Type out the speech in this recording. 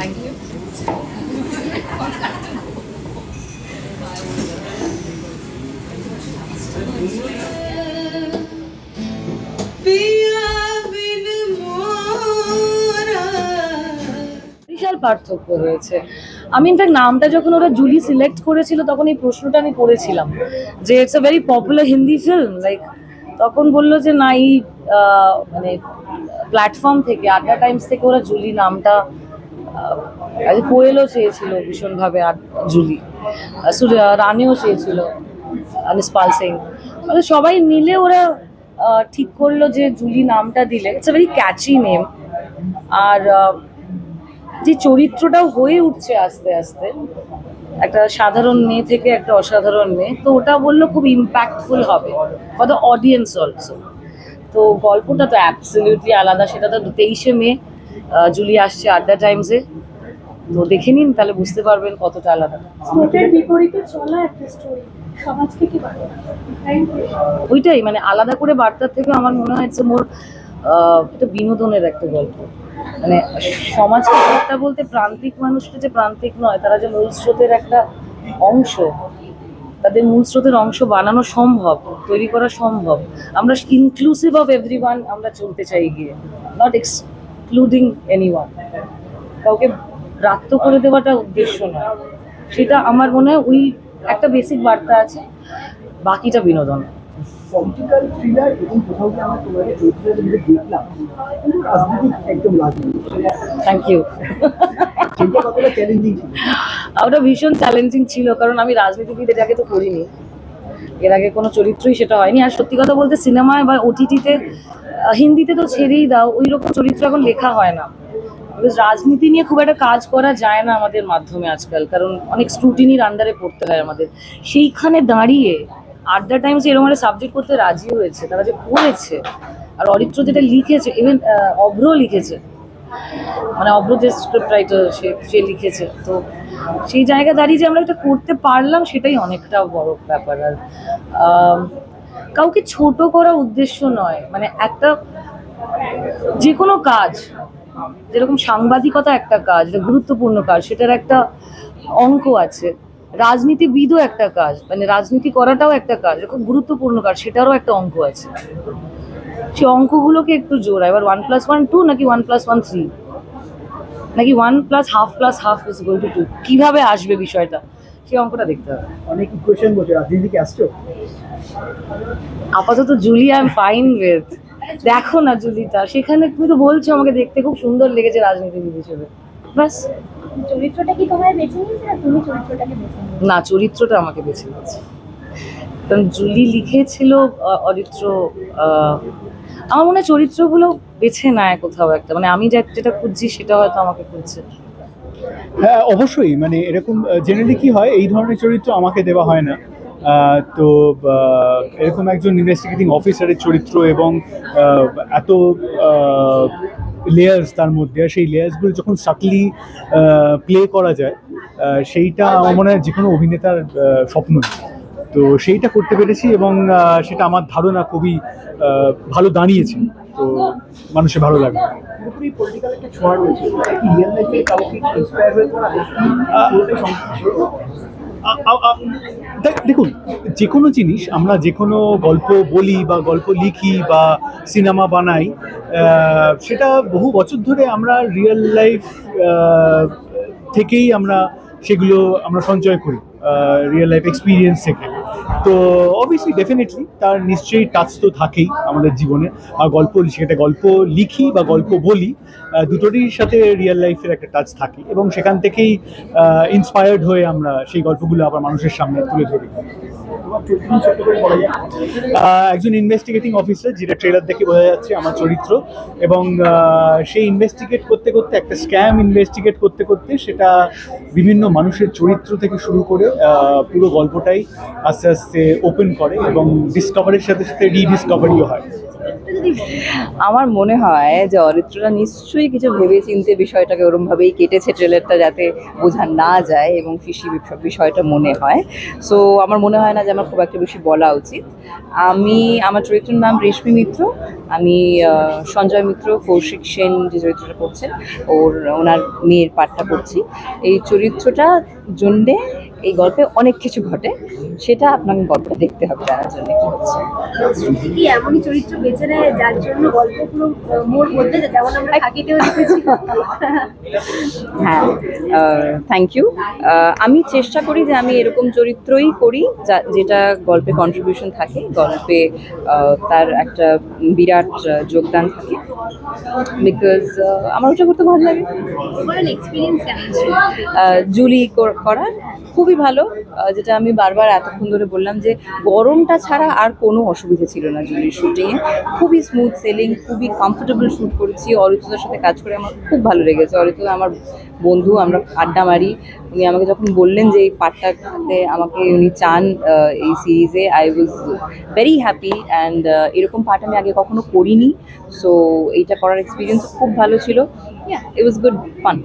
Thank you বিশাল পার্থক্য রয়েছে। আমি ইনফ্যাক্ট নামটা যখন ওরা জুলি সিলেক্ট করেছিল তখন এই প্রশ্নটা আমি করেছিলাম যে it's a very popular Hindi film like তখন বলল যে না এই মানে প্ল্যাটফর্ম থেকে আড্ডা টাইমস থেকে ওরা জুলি নামটা কোয়েলও চেয়েছিল ভীষণভাবে আড- জুলি। রানিও চেয়েছিল নিসপাল সিং মানে সবাই মিলে ওরা ঠিক করল যে জুলি নামটা দিলে। It's a very catchy name আর যে চরিত্রটাও হয়ে উঠছে আস্তে আস্তে, একটা সাধারণ মেয়ে থেকে একটা অসাধারণ মেয়ে, তো ওটা বলল খুব ইম্প্যাক্টফুল হবে ফর দ্য অডিয়েন্স অলসো তো গল্পটা তো অ্যাবসলিউটলি আলাদা, সেটা তো তেইশে মে জুলি আসছে আড্ডা টাইমসে তো দেখে নিন তাহলে বুঝতে পারবেন কতটা আলাদা। বিপরীতে চলা একটা স্টোরি সমাজকে কি বার্তা থ্যাংক ইউ ওইটাই মানে আলাদা করে বার্তার থেকে আমার মনে হয়েছে মোর এটা বিনোদনের একটা গল্প। মানে সমাজকে বার্তা বলতে প্রান্তিক মানুষটা যে প্রান্তিক নয় তারা যে মূল স্রোতের একটা অংশ তাদের মূল স্রোতের অংশ বানানো সম্ভব তৈরি করা সম্ভব। আমরা ইনক্লুসিভ অফ এভরি আমরা চলতে চাই গিয়ে নট এক্সক্লুডিং এনি কাউকে ব্রাত্য করে দেওয়াটা উদ্দেশ্য নয়। সেটা আমার মনে হয় ওই একটা বেসিক বার্তা আছে বাকিটা বিনোদন। পলিটিক্যাল থ্রিলার এবং কোথাও গিয়ে আমরা তোমাদের চরিত্রের মধ্যে দেখলাম কিন্তু রাজনীতি একদম লাগেনি থ্যাংক ইউ চ্যালেঞ্জিং ওটা ভীষণ চ্যালেঞ্জিং ছিল কারণ আমি রাজনীতিবিদ এর আগে তো করিনি। এর আগে কোনো চরিত্রই সেটা হয়নি। আর সত্যি কথা বলতে সিনেমায় বা ওটিটিতে হিন্দিতে তো ছেড়েই দাও ওই রকম চরিত্র এখন লেখা হয় না। রাজনীতি নিয়ে খুব একটা কাজ করা যায় না আমাদের মাধ্যমে আজকাল, কারণ অনেক স্ক্রুটিনির আন্ডারে পড়তে হয় আমাদের। সেইখানে দাঁড়িয়ে আট আড্ডা টাইমস এরকম একটা সাবজেক্ট করতে রাজি হয়েছে, তারা যে পড়েছে, আর অরিত্র যেটা লিখেছে ইভেন অভ্র লিখেছে মানে অভ্র যে স্ক্রিপ্ট রাইটার সে সে লিখেছে, তো সেই জায়গা দাঁড়িয়ে যে আমরা এটা করতে পারলাম, সেটাই অনেকটা বড় ব্যাপার। আর কাউকে ছোট করা উদ্দেশ্য নয়। মানে একটা যে কোনো কাজ, যেরকম সাংবাদিকতা একটা কাজ গুরুত্বপূর্ণ কাজ, সেটার একটা অঙ্ক আছে। রাজনীতিবিদও একটা কাজ মানে রাজনীতি করাটাও একটা কাজ খুব গুরুত্বপূর্ণ কাজ, সেটারও একটা অঙ্ক আছে। সে অঙ্কগুলোকে একটু জোড়া, এবার ওয়ান প্লাস ওয়ান টু নাকি ওয়ান প্লাস ওয়ান থ্রি নাকি one plus half plus half is goal to two কীভাবে আসবে বিষয়টা? সেই অঙ্কটা দেখতে হবে? অনেক ইকুয়েশন বলছে রাজনীতিকে আসছো? আপাতত Julie I am fine with দেখো না জুলিটা সেখানে তুমি তো বলছো আমাকে দেখতে খুব সুন্দর লেগেছে রাজনীতিবিদ হিসেবে ব্যাস। চরিত্রটা কি তোমায় বেছে নিয়েছে না তুমি চরিত্রটাকে বেছে নিয়েছো? না চরিত্রটা আমাকে বেছে নিয়েছে। কারণ জুলি লিখেছিল অরিত্র আহ, আমার মনে হয় চরিত্রগুলো বেছে নেয় কোথাও একটা। মানে আমি যা- যেটা খুঁজছি সেটা হয়তো আমাকে খুঁজছে। হ্যাঁ অবশ্যই। মানে এরকম জেনারেলি কি হয় এই ধরনের চরিত্র আমাকে দেওয়া হয় না। তো এরকম একজন ইনভেস্টিগেটিং অফিসারের চরিত্র এবং এত লেয়ার্স তার মধ্যে সেই লেয়ার্সগুলো যখন সাটলি প্লে করা যায় সেইটা আমার মনে হয় যে কোনো অভিনেতার আহ, স্বপ্নই। তো সেইটা করতে পেরেছি এবং সেটা আমার ধারণা খুবই ভালো দাঁড়িয়েছে। তো মানুষের ভালো দেখ- দেখুন যে কোনো জিনিস আমরা যে কোনো গল্প বলি বা গল্প লিখি বা সিনেমা বানাই সেটা বহু বছর ধরে আমরা রিয়েল লাইফ থেকেই আমরা সেগুলো আমরা সঞ্চয় করি রিয়েল লাইফ এক্সপিরিয়েন্স থেকে। তো অবভিয়াসলি ডেফিনেটলি তার নিশ্চয়ই টাচ তো থাকেই আমাদের জীবনে। আর গল্প, সেটা গল্প লিখি বা গল্প বলি দুটোরই সাথে রিয়েল লাইফের একটা টাচ থাকে। এবং সেখান থেকেই ইন্সপায়ার্ড হয়ে আমরা সেই গল্পগুলো আবার মানুষের সামনে তুলে ধরি। একজন ইনভেস্টিগেটিং অফিসার যেটা ট্রেলার দেখে বোঝা যাচ্ছে আমার চরিত্র, এবং সেই ইনভেস্টিগেট করতে করতে, একটা স্ক্যাম ইনভেস্টিগেট করতে করতে সেটা বিভিন্ন মানুষের চরিত্র থেকে শুরু করে পুরো গল্পটাই আস্তে আস্তে ওপেন করে এবং ডিসকভারির সাথে সাথে রিডিসকভারিও হয়। আমার মনে হয় যে অরিত্ররা নিশ্চয়ই কিছু ভেবে চিনতে বিষয়টাকে ওরমভাবেই কেটেছে ট্রেলারটা যাতে বোঝা না যায় এবং ফিসি বিষয়- বিষয়টা মনে হয়। সো আমার মনে হয় না যে আমার খুব একটা বেশি বলা উচিত। আমি, আমার চরিত্রের নাম রেশমি মিত্র। আমি সঞ্জয় মিত্র, কৌশিক সেন যে চরিত্রটা করছেন, ওর, ওনার মেয়ের পাঠটা করছি এই চরিত্রটা জন্যে এই গল্পে অনেক কিছু ঘটে সেটা আপনাকে গল্পটা দেখতে হবে জানার জন্য কি হচ্ছে। কি এমনই চরিত্র বেছে নেয় যার জন্য গল্পগুলো আহ, মোড় বদলে যায় যেমন আমরা থাকিতেও দেখেছি। হ্যাঁ থ্যাংক ইউ আমি চেষ্টা করি যে আমি এরকম চরিত্রই করি যেটা গল্পে কন্ট্রিবিউশন থাকে গল্পে তার একটা বিরাট যোগদান থাকে। বিকজ আমার ওটা করতে ভালো লাগে। জুলি করার করা খুবই ভালো। যেটা আমি বারবার এতক্ষণ ধরে বললাম যে, গরমটা ছাড়া আর কোনো অসুবিধা ছিল না জুলির শুটিংয়ে। খুবই স্মুথ সেলিং খুবই কমফোর্টেবল শ্যুট করেছি। অরিত্রদার সাথে কাজ করে আমার খুব ভালো লেগেছে। অরিত্রদা আমার বন্ধু, আমরা আড্ডা মারি। উনি আমাকে যখন বললেন যে, এই পার্টটাতে আমাকে উনি চান এই সিরিজে I was very happy and এরকম পার্ট আমি আগে কখনো করিনি। সো এইটা করার এক্সপিরিয়েন্স খুব ভালো ছিল। ইট ওয়াজ গুড ফান